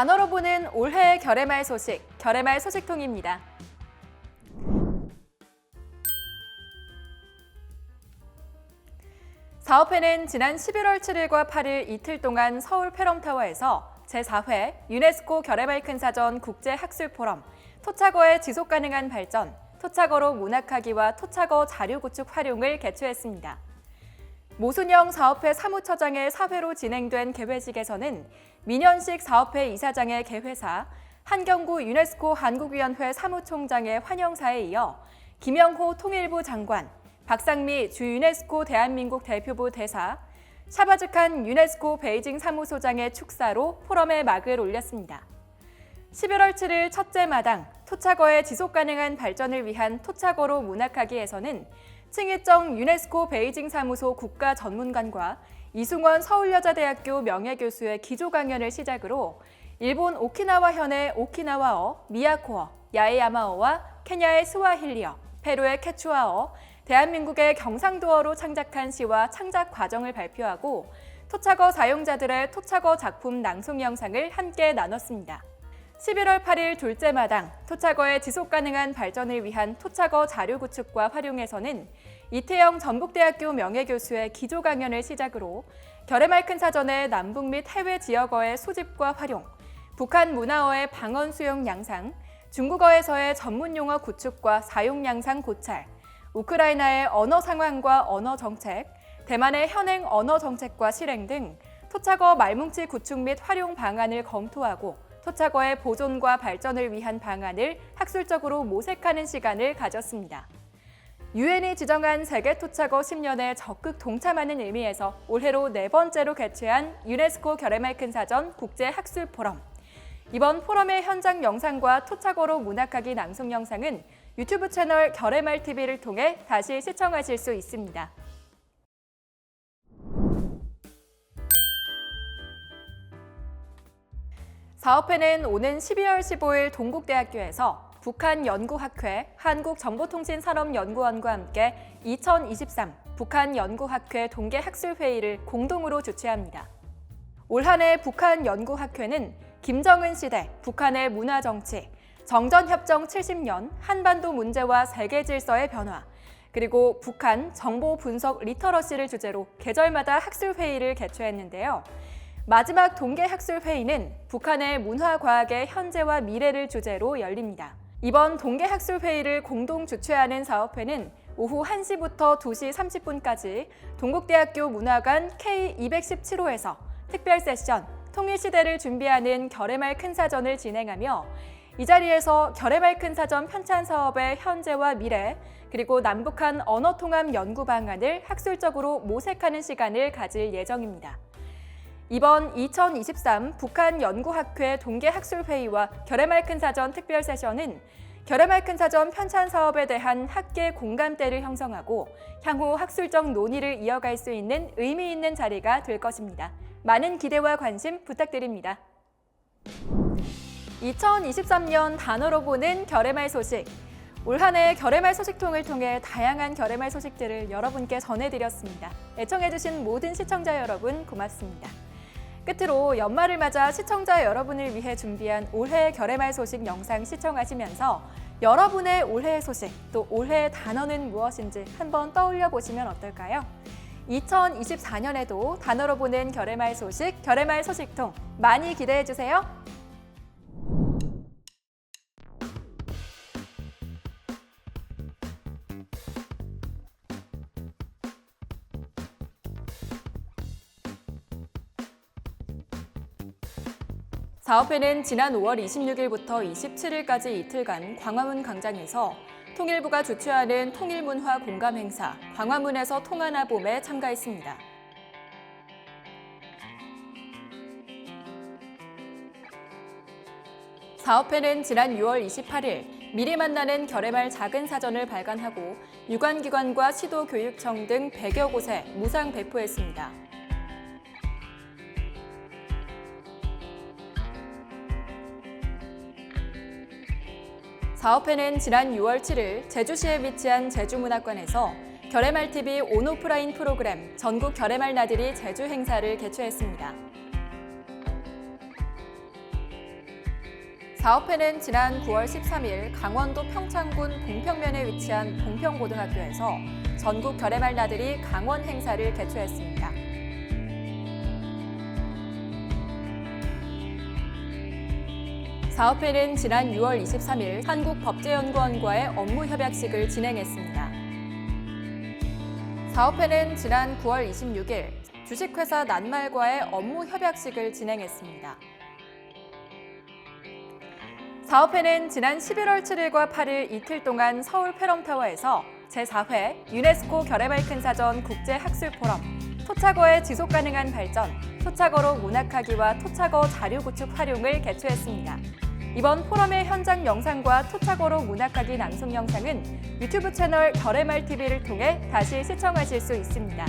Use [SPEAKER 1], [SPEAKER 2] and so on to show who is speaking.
[SPEAKER 1] 단어로 보는 올해의 결의말 소식, 결의말 소식통입니다. 사업회는 지난 11월 7일과 8일 이틀 동안 서울 페럼타워에서 제4회 유네스코 결의말 큰 사전 국제학술포럼 토착어의 지속가능한 발전, 토착어로 문학하기와 토착어 자료 구축 활용을 개최했습니다. 모순영 사업회 사무처장의 사회로 진행된 개회식에서는 민현식 사업회 이사장의 개회사, 한경구 유네스코 한국위원회 사무총장의 환영사에 이어 김영호 통일부 장관, 박상미 주 유네스코 대한민국 대표부 대사, 샤바즈칸 유네스코 베이징 사무소장의 축사로 포럼에 막을 올렸습니다. 11월 7일 첫째 마당 토착어의 지속 가능한 발전을 위한 토착어로 문학하기에서는 칭희정 유네스코 베이징 사무소 국가 전문관과 이승원 서울여자대학교 명예교수의 기조 강연을 시작으로 일본 오키나와 현의 오키나와어, 미야코어, 야에야마어와 케냐의 스와힐리어, 페루의 케추아어, 대한민국의 경상도어로 창작한 시와 창작 과정을 발표하고 토착어 사용자들의 토착어 작품 낭송 영상을 함께 나눴습니다. 11월 8일 둘째 마당 토착어의 지속 가능한 발전을 위한 토착어 자료 구축과 활용에서는 이태영 전북대학교 명예교수의 기조 강연을 시작으로 결의말 큰 사전의 남북 및 해외 지역어의 수집과 활용, 북한 문화어의 방언 수용 양상, 중국어에서의 전문 용어 구축과 사용 양상 고찰, 우크라이나의 언어 상황과 언어 정책, 대만의 현행 언어 정책과 실행 등 토착어 말뭉치 구축 및 활용 방안을 검토하고 토착어의 보존과 발전을 위한 방안을 학술적으로 모색하는 시간을 가졌습니다. 유엔이 지정한 세계 토착어 10년에 적극 동참하는 의미에서 올해로 네 번째로 개최한 유네스코 결의말 큰 사전 국제 학술 포럼. 이번 포럼의 현장 영상과 토착어로 문학하기 낭송 영상은 유튜브 채널 결의말 TV를 통해 다시 시청하실 수 있습니다. 사업회는 오는 12월 15일 동국대학교에서 북한 연구학회 한국정보통신산업연구원과 함께 2023 북한 연구학회 동계학술회의를 공동으로 주최합니다. 올 한해 북한 연구학회는 김정은 시대 북한의 문화 정치, 정전협정 70년 한반도 문제와 세계 질서의 변화, 그리고 북한 정보 분석 리터러시를 주제로 계절마다 학술회의를 개최했는데요. 마지막 동계학술회의는 북한의 문화과학의 현재와 미래를 주제로 열립니다. 이번 동계학술회의를 공동 주최하는 사업회는 오후 1시부터 2시 30분까지 동국대학교 문화관 K217호에서 특별 세션 통일시대를 준비하는 결의말 큰 사전을 진행하며 이 자리에서 결의말 큰 사전 편찬 사업의 현재와 미래 그리고 남북한 언어 통합 연구 방안을 학술적으로 모색하는 시간을 가질 예정입니다. 이번 2023 북한 연구학회 동계학술회의와 결의말 큰 사전 특별 세션은 결의말 큰 사전 편찬 사업에 대한 학계 공감대를 형성하고 향후 학술적 논의를 이어갈 수 있는 의미 있는 자리가 될 것입니다. 많은 기대와 관심 부탁드립니다. 2023년 단어로 보는 결의말 소식. 올 한해 결의말 소식통을 통해 다양한 결의말 소식들을 여러분께 전해드렸습니다. 애청해주신 모든 시청자 여러분 고맙습니다. 끝으로 연말을 맞아 시청자 여러분을 위해 준비한 올해 결의말 소식 영상 시청하시면서 여러분의 올해의 소식, 또 올해의 단어는 무엇인지 한번 떠올려 보시면 어떨까요? 2024년에도 단어로 보는 결의말 소식, 결의말 소식통 많이 기대해 주세요. 사업회는 지난 5월 26일부터 27일까지 이틀간 광화문 광장에서 통일부가 주최하는 통일문화 공감 행사 광화문에서 통하나 봄에 참가했습니다. 사업회는 지난 6월 28일 미리 만나는 결의말 작은 사전을 발간하고 유관기관과 시도교육청 등 100여 곳에 무상 배포했습니다. 사업회는 지난 6월 7일 제주시에 위치한 제주문학관에서 결의말 TV 온오프라인 프로그램 전국 결의말 나들이 제주 행사를 개최했습니다. 사업회는 지난 9월 13일 강원도 평창군 봉평면에 위치한 봉평고등학교에서 전국 결해말 나들이 강원 행사를 개최했습니다. 사업회는 지난 6월 23일 한국법제연구원과의 업무 협약식을 진행했습니다. 사업회는 지난 9월 26일 주식회사 낱말과의 업무 협약식을 진행했습니다. 사업회는 지난 11월 7일과 8일 이틀 동안 서울 페럼타워에서 제4회 유네스코 결해말 큰 사전 국제 학술 포럼 토착어의 지속 가능한 발전, 토착어로 문학하기와 토착어 자료 구축 활용을 개최했습니다. 이번 포럼의 현장 영상과 토착어로 문학하기 낭송 영상은 유튜브 채널 결해말 TV를 통해 다시 시청하실 수 있습니다.